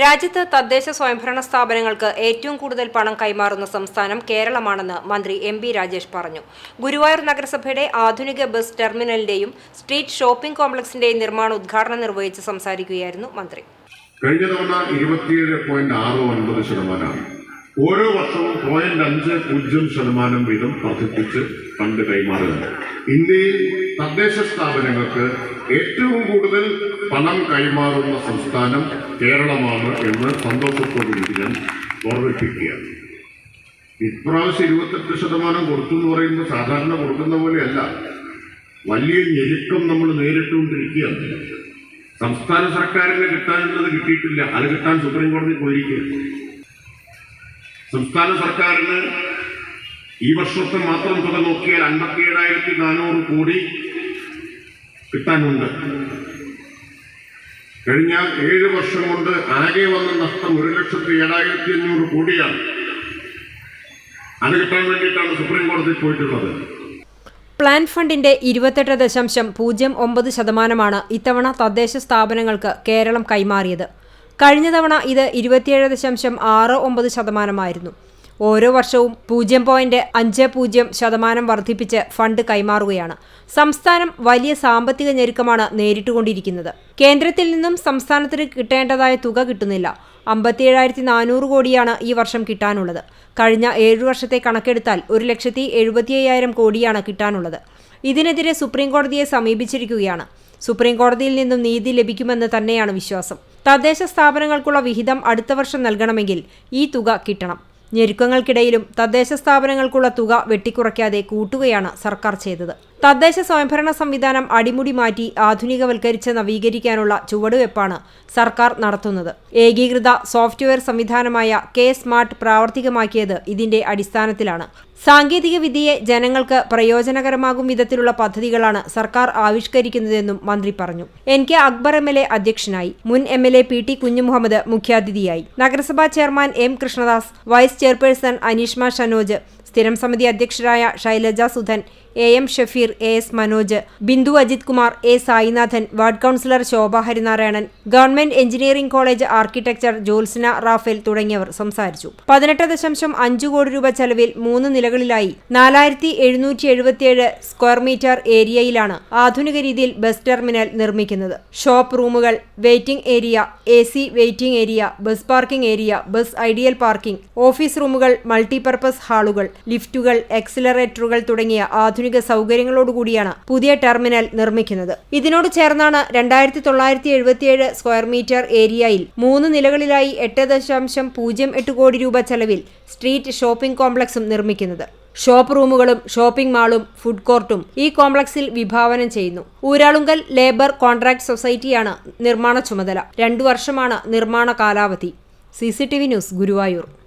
രാജ്യത്ത് തദ്ദേശ സ്വയംഭരണ സ്ഥാപനങ്ങൾക്ക് ഏറ്റവും കൂടുതൽ പണം കൈമാറുന്ന സംസ്ഥാനം കേരളമാണെന്ന് മന്ത്രി എം ബി രാജേഷ് പറഞ്ഞു. ഗുരുവായൂർ നഗരസഭയുടെ ആധുനിക ബസ് ടെർമിനലിന്റെയും സ്ട്രീറ്റ് ഷോപ്പിംഗ് കോംപ്ലക്സിന്റെയും നിർമ്മാണ ഉദ്ഘാടനം നിർവഹിച്ച് സംസാരിക്കുകയായിരുന്നു മന്ത്രി. കഴിഞ്ഞ തവണ ഇരുപത്തിയേഴ് പോയിന്റ് ആറ് ഒൻപത് ശതമാനമാണ്. ഓരോ വർഷവും പോയിന്റ് അഞ്ച് പൂജ്യം ശതമാനം വീതം വർദ്ധിപ്പിച്ച് ഫണ്ട് കൈമാറുകയാണ്. ഇന്ത്യയിൽ തദ്ദേശ സ്ഥാപനങ്ങൾക്ക് ഏറ്റവും കൂടുതൽ പണം കൈമാറുന്ന സംസ്ഥാനം കേരളമാണ് എന്ന് സന്തോഷത്തോടുകൂടി ഓർമ്മിപ്പിക്കുകയാണ്. ഇപ്രാവശ്യം ഇരുപത്തെട്ട് ശതമാനം കൊടുത്തു എന്ന് പറയുമ്പോൾ സാധാരണ കൊടുക്കുന്ന പോലെയല്ല. വലിയ ഞെരുക്കം നമ്മൾ നേരിട്ടുകൊണ്ടിരിക്കുകയാണ് സംസ്ഥാന സർക്കാരിന് കിട്ടാനുള്ളത് കിട്ടിയിട്ടില്ല. അത് കിട്ടാൻ സുപ്രീം കോടതി പോയിരിക്കുകയാണ്. സംസ്ഥാന സർക്കാരിന് ഈ വർഷത്തെ മാത്രം തുക നോക്കിയാൽ അൻപത്തി ഏഴായിരത്തി നാനൂറ് കോടി കിട്ടാനുണ്ട്. കഴിഞ്ഞ ഏഴ് വർഷം കൊണ്ട് ആകെ വന്ന നഷ്ടം ഒരു ലക്ഷത്തി ഏഴായിരത്തി അഞ്ഞൂറ് കോടിയാണ്. അത് കിട്ടാൻ വേണ്ടിയിട്ടാണ് സുപ്രീം കോടതി പോയിട്ടുള്ളത്. പ്ലാൻ ഫണ്ടിന്റെ ഇരുപത്തെട്ട് ദശാംശം പൂജ്യം ഒമ്പത് ശതമാനമാണ് ഇത്തവണ തദ്ദേശ സ്ഥാപനങ്ങൾക്ക് കേരളം കൈമാറിയത്. കഴിഞ്ഞ തവണ ഇത് ഇരുപത്തിയേഴ് ദശാംശം ആറ് ഒമ്പത് ശതമാനമായിരുന്നു. ഓരോ വർഷവും പൂജ്യം പോയിന്റ് അഞ്ച് പൂജ്യം ശതമാനം വർദ്ധിപ്പിച്ച് ഫണ്ട് കൈമാറുകയാണ്. സംസ്ഥാനം വലിയ സാമ്പത്തിക ഞെരുക്കമാണ് നേരിട്ടുകൊണ്ടിരിക്കുന്നത്. കേന്ദ്രത്തിൽ നിന്നും സംസ്ഥാനത്തിന് കിട്ടേണ്ടതായ തുക കിട്ടുന്നില്ല. അമ്പത്തിയേഴായിരത്തി നാനൂറ് കോടിയാണ് ഈ വർഷം കിട്ടാനുള്ളത്. കഴിഞ്ഞ ഏഴു വർഷത്തെ കണക്കെടുത്താൽ ഒരു ലക്ഷത്തി എഴുപത്തി അയ്യായിരം കോടിയാണ് കിട്ടാനുള്ളത്. ഇതിനെതിരെ സുപ്രീംകോടതിയെ സമീപിച്ചിരിക്കുകയാണ്. സുപ്രീംകോടതിയിൽ നിന്നും നീതി ലഭിക്കുമെന്ന് തന്നെയാണ് വിശ്വാസം. തദ്ദേശ സ്ഥാപനങ്ങൾക്കുള്ള വിഹിതം അടുത്ത വർഷം നൽകണമെങ്കിൽ ഈ തുക കിട്ടണം. ഞെരുക്കങ്ങൾക്കിടയിലും തദ്ദേശ സ്ഥാപനങ്ങൾക്കുള്ള തുക വെട്ടിക്കുറയ്ക്കാതെ കൂട്ടുകയാണ് സർക്കാർ ചെയ്തത് തദ്ദേശ സ്വയംഭരണ സംവിധാനം അടിമുടി മാറ്റി ആധുനികവൽക്കരിച്ച് നവീകരിക്കാനുള്ള ചുവടുവെപ്പാണ് സർക്കാർ നടത്തുന്നത്. ഏകീകൃത സോഫ്റ്റ്വെയർ സംവിധാനമായ കെ സ്മാർട്ട് പ്രാവർത്തികമാക്കിയത് ഇതിന്റെ അടിസ്ഥാനത്തിലാണ്. സാങ്കേതിക വിദ്യയെ ജനങ്ങൾക്ക് പ്രയോജനകരമാകും വിധത്തിലുള്ള പദ്ധതികളാണ് സർക്കാർ ആവിഷ്കരിക്കുന്നതെന്നും മന്ത്രി പറഞ്ഞു. N K Akbar M L A അധ്യക്ഷനായി മുൻ M L A P T Kunhumuhammad മുഖ്യാതിഥിയായി. നഗരസഭാ chairman M Krishnadas vice chairperson Aneeshma Shanoj സ്ഥിരം സമിതി അധ്യക്ഷരായ Shailaja Sudhan A M Shafeer A S Manoj Bindu Ajith Kumar A Sainathan ward councillor Shobha Harinarayanan government engineering college architecture Jyotsna Raphael തുടങ്ങിയവർ സംസാരിച്ചു. പതിനെട്ട് ദശാംശം അഞ്ചു കോടി രൂപ ചെലവിൽ മൂന്ന് നിലകളിലായി നാലായിരത്തി എഴുന്നൂറ്റി എഴുപത്തിയേഴ് സ്ക്വയർ മീറ്റർ ഏരിയയിലാണ് ആധുനിക രീതിയിൽ ബസ് ടെർമിനൽ നിർമ്മിക്കുന്നത്. ഷോപ്പ് റൂമുകൾ waiting area A C waiting area bus parking area bus ideal parking office റൂമുകൾ മൾട്ടിപർപ്പസ് ഹാളുകൾ ലിഫ്റ്റുകൾ എക്സിലറേറ്ററുകൾ തുടങ്ങിയ ആധുനിക സൗകര്യങ്ങളോടുകൂടിയാണ് പുതിയ ടെർമിനൽ നിർമ്മിക്കുന്നത്. ഇതിനോട് ചേർന്നാണ് രണ്ടായിരത്തി തൊള്ളായിരത്തി എഴുപത്തിയേഴ് സ്ക്വയർ മീറ്റർ ഏരിയയിൽ മൂന്ന് നിലകളിലായി എട്ട് ദശാംശം പൂജ്യം എട്ട് കോടി രൂപ ചെലവിൽ സ്ട്രീറ്റ് ഷോപ്പിംഗ് കോംപ്ലക്സും നിർമ്മിക്കുന്നത്. ഷോപ്പ് റൂമുകളും ഷോപ്പിംഗ് മാളും ഫുഡ് കോർട്ടും ഈ കോംപ്ലക്സിൽ വിഭാവനം ചെയ്യുന്നു. ഊരാളുങ്കൽ ലേബർ കോൺട്രാക്ട് സൊസൈറ്റിയാണ് നിർമ്മാണ ചുമതല. രണ്ടു വർഷമാണ് നിർമ്മാണ കാലാവധി. C news Guruvayur.